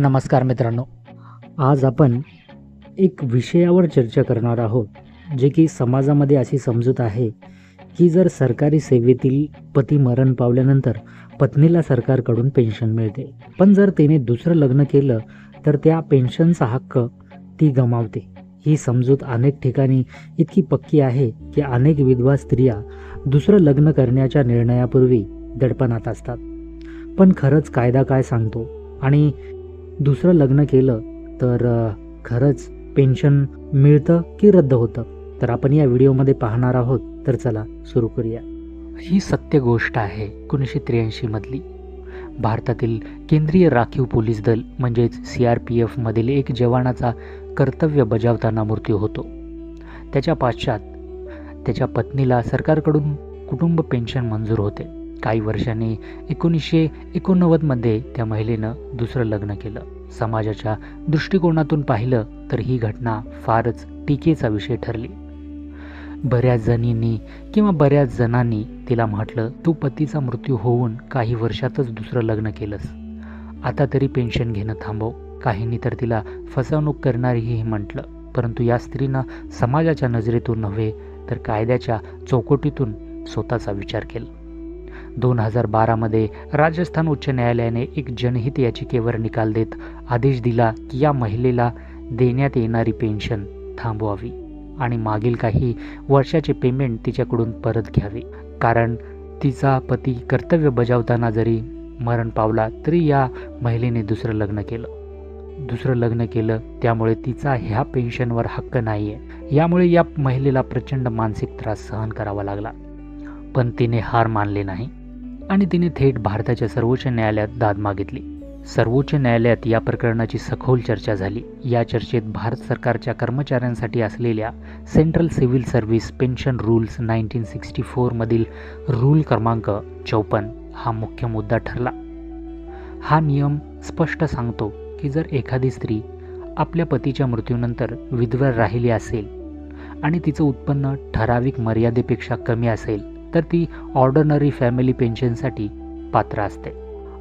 नमस्कार मित्रांनो. आज आपण एक विषयावर चर्चा करणार आहोत जे की समाजामध्ये अशी समजूत आहे की जर सरकारी सेवेतील पती मरण पावल्यानंतर पत्नीला सरकारकडून पेन्शन मिळते. पण जर तिने दुसरं लग्न केलं तर त्या पेन्शनचा हक्क ती गमावते. ही समजूत अनेक ठिकाणी इतकी पक्की आहे की अनेक विधवा स्त्रिया दुसरं लग्न करण्याच्या निर्णयापूर्वी दडपणात असतात. पण खरंच कायदा काय सांगतो? आणि दुसरं लग्न केलं तर खरंच पेन्शन मिळतं की रद्द होतं? तर आपण या व्हिडिओमध्ये पाहणार आहोत. तर चला सुरू करूया. ही सत्य गोष्ट आहे एकोणीसशे त्र्याऐंशी मधली. भारतातील केंद्रीय राखीव पोलीस दल म्हणजेच सी आर पी एफमधील एक जवानाचा कर्तव्य बजावताना मृत्यू होतो. त्याच्या पाश्चात त्याच्या पत्नीला सरकारकडून कुटुंब पेन्शन मंजूर होते. काही वर्षांनी एकोणीसशे एकोणनव्वदमध्ये त्या महिलेनं दुसरं लग्न केलं. समाजाच्या दृष्टिकोनातून पाहिलं तर ही घटना फारच टीकेचा विषय ठरली. बऱ्याच जणींनी किंवा बऱ्याच जणांनी तिला म्हटलं तू पतीचा मृत्यू होऊन काही वर्षातच दुसरं लग्न केलंस. आता तरी पेन्शन घेणं थांबव. काहींनी तर तिला फसवणूक करणारीही म्हटलं. परंतु या स्त्रीनं समाजाच्या नजरेतून नव्हे तर कायद्याच्या चौकटीतून स्वतःचा विचार केला. दोन हजार बारामध्ये राजस्थान उच्च न्यायालयाने एक जनहित याचिकेवर निकाल देत आदेश दिला की या महिलेला देण्यात येणारी पेन्शन थांबवावी आणि मागील काही वर्षाचे पेमेंट तिच्याकडून परत घ्यावे. कारण तिचा पती कर्तव्य बजावताना जरी मरण पावला तरी या महिलेने दुसरं लग्न केलं. दुसरं लग्न केलं त्यामुळे तिचा ह्या पेन्शनवर हक्क नाही आहे यामुळे या महिलेला प्रचंड मानसिक त्रास सहन करावा लागला. पण तिने हार मानले नाही. आणि तिने थेट भारताच्या सर्वोच्च न्यायालयात दाद मागितली. सर्वोच्च न्यायालयात या प्रकरणाची सखोल चर्चा झाली. या चर्चेत भारत सरकारच्या कर्मचाऱ्यांसाठी असलेल्या central civil service pension rules nineteen sixty फोरमधील rule क्रमांक चौपन्न हा मुख्य मुद्दा ठरला. हा नियम स्पष्ट सांगतो की जर एखादी स्त्री आपल्या पतीच्या मृत्यूनंतर विधवा राहिली असेल आणि तिचं उत्पन्न ठराविक मर्यादेपेक्षा कमी असेल तर ती ऑर्डनरी फॅमिली पेन्शनसाठी पात्र असते.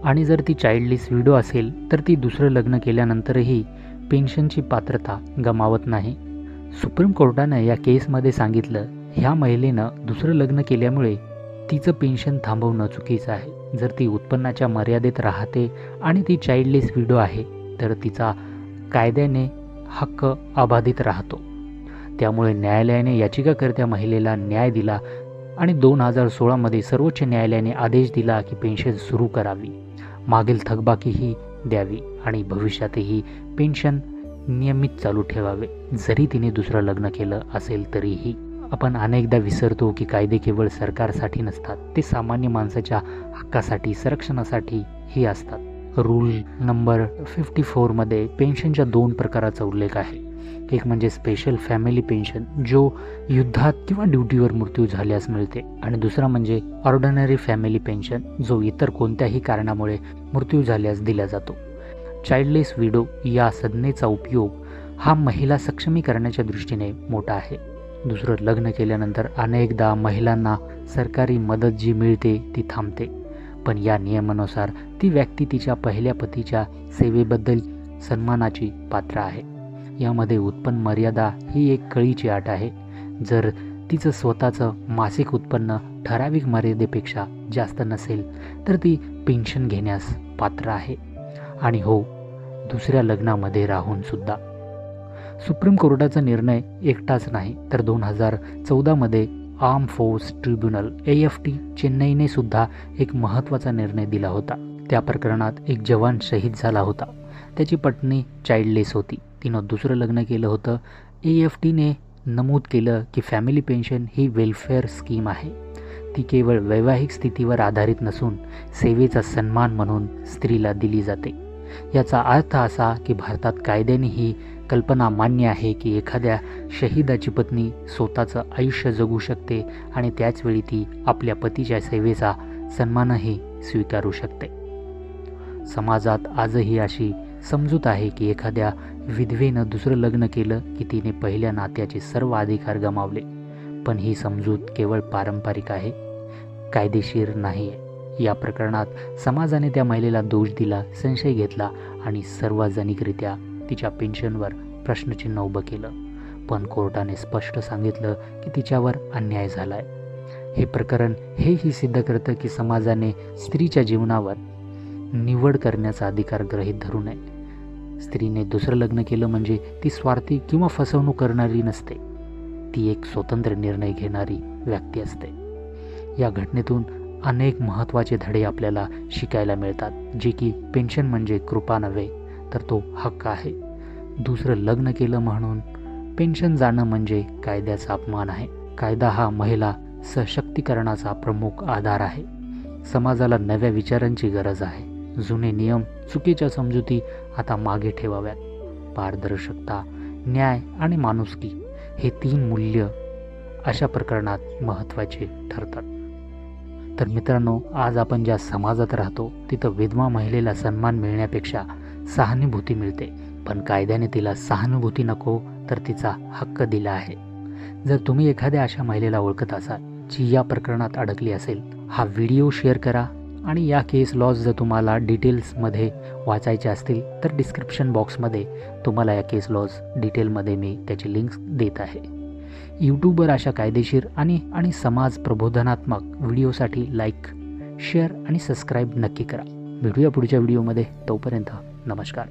आणि जर ती चाइल्डलेस विडो असेल तर ती दुसरं लग्न केल्यानंतरही पेन्शनची पात्रता गमावत नाही. सुप्रीम कोर्टानं या केसमध्ये सांगितलं ह्या महिलेनं दुसरं लग्न केल्यामुळे तिचं पेन्शन थांबवणं चुकीचं आहे. जर ती उत्पन्नाच्या मर्यादेत राहते आणि ती चाइल्डलेस विडो आहे तर तिचा कायद्याने हक्क अबाधित राहतो. त्यामुळे न्यायालयाने याचिकाकर्त्या महिलेला न्याय दिला आणि दोन हजार सोळामध्ये सर्वोच्च न्यायालयाने आदेश दिला की पेन्शन सुरू करावी. मागील थकबाकीही द्यावी आणि भविष्यातही पेन्शन नियमित चालू ठेवावे. जरी तिने दुसरं लग्न केलं असेल तरीही. आपण अनेकदा विसरतो की कायदे केवळ सरकारसाठी नसतात ते सामान्य माणसाच्या हक्कासाठी संरक्षणासाठी ही असतात. रूल नंबर फिफ्टी फोरमध्ये पेन्शनच्या दोन प्रकाराचा उल्लेख आहे. एक म्हणजे स्पेशल फॅमिली पेन्शन जो युद्धात किंवा ड्युटीवर मृत्यू झाल्यास मिळते. आणि दुसरा म्हणजे ऑर्डनरी फॅमिली पेन्शन जो इतर कोणत्याही कारणामुळे मृत्यू झाल्यास दिला जातो. चाइल्डलेस विडो या संज्ञेचा उपयोग हा महिला सक्षमीकरणाच्या दृष्टीने मोठा आहे. दुसरं लग्न केल्यानंतर अनेकदा महिलांना सरकारी मदत जी मिळते ती थांबते. पण या नियमानुसार ती व्यक्ती तिच्या पहिल्या पतीच्या सेवेबद्दल सन्मानाची पात्र आहे. यामध्ये उत्पन्न मर्यादा ही एक कळीची आट आहे. जर तिचं स्वतःचं मासिक उत्पन्न ठराविक मर्यादेपेक्षा जास्त नसेल तर ती पेन्शन घेण्यास पात्र आहे. आणि हो दुसऱ्या लग्नामध्ये राहून सुद्धा. सुप्रीम कोर्टाचा निर्णय एकटाच नाही तर दोन हजार चौदामध्ये arm force tribunal A F T चेन्नईने सुद्धा एक महत्त्वाचा निर्णय दिला होता. त्या प्रकरणात एक जवान शहीद झाला होता. त्याची पत्नी चाइल्डलेस होती. तिनं दुसरं लग्न केलं होतं. ए एफ टीने नमूद केलं की फॅमिली पेन्शन ही वेलफेअर स्कीम आहे. ती केवळ वैवाहिक स्थितीवर आधारित नसून सेवेचा सन्मान म्हणून स्त्रीला दिली जाते. याचा अर्थ असा की भारतात कायद्याने ही कल्पना मान्य आहे की एखाद्या शहीदाची पत्नी स्वतःचं आयुष्य जगू शकते आणि त्याचवेळी ती आपल्या पतीच्या सेवेचा सन्मानही स्वीकारू शकते. समाजात आजही अशी समजूत आहे की एखाद्या विधवेनं दुसरं लग्न केलं की तिने पहिल्या नात्याचे सर्व अधिकार गमावले. पण ही समजूत केवळ पारंपरिक आहे. कायदेशीर नाही. आहे या प्रकरणात समाजाने त्या महिलेला दोष दिला संशय घेतला आणि सार्वजनिकरित्या तिच्या पेन्शनवर प्रश्नचिन्ह उभं केलं. पण कोर्टाने स्पष्ट सांगितलं की तिच्यावर अन्याय झालाय. हे प्रकरण हेही सिद्ध करतं की समाजाने स्त्रीच्या जीवनावर निवड करण्याचा अधिकार ग्रहित धरू नये. स्त्रीने दुसरं लग्न केलं म्हणजे ती स्वार्थी किंवा फसवणूक करणारी नसते. ती एक स्वतंत्र निर्णय घेणारी व्यक्ती असते. या घटनेतून अनेक महत्त्वाचे धडे आपल्याला शिकायला मिळतात जे की पेन्शन म्हणजे कृपा नव्हे तर तो हक्क आहे. दुसरं लग्न केलं म्हणून पेन्शन जाणं म्हणजे कायद्याचा अपमान आहे. कायदा हा महिला सशक्तीकरणाचा प्रमुख आधार आहे. समाजाला नव्या विचारांची गरज आहे. जुने नियम चुकीच्या समजुती आता मागे ठेवाव्यात. पारदर्शकता न्याय आणि माणुसकी हे तीन मूल्य अशा प्रकरणात महत्त्वाचे ठरतात. तर मित्रांनो आज आपण ज्या समाजात राहतो तिथं विधवा महिलेला सन्मान मिळण्यापेक्षा सहानुभूती मिळते. पण कायद्याने तिला सहानुभूती नको तर तिचा हक्क दिला आहे. जर तुम्ही एखाद्या अशा महिलेला ओळखत असाल जी या प्रकरणात अडकली असेल हा व्हिडिओ शेअर करा आणि या केस लॉज जर तुम्हाला डिटेल्समध्ये वाचायचे असतील तर डिस्क्रिप्शन बॉक्समध्ये तुम्हाला या केस लॉज डिटेलमध्ये मी त्याची लिंक्स देत आहे. यूट्यूबवर अशा कायदेशीर आणि आणि समाज प्रबोधनात्मक व्हिडिओसाठी लाईक शेअर आणि सबस्क्राईब नक्की करा. भेटूया पुढच्या व्हिडिओमध्ये तोपर्यंत नमस्कार.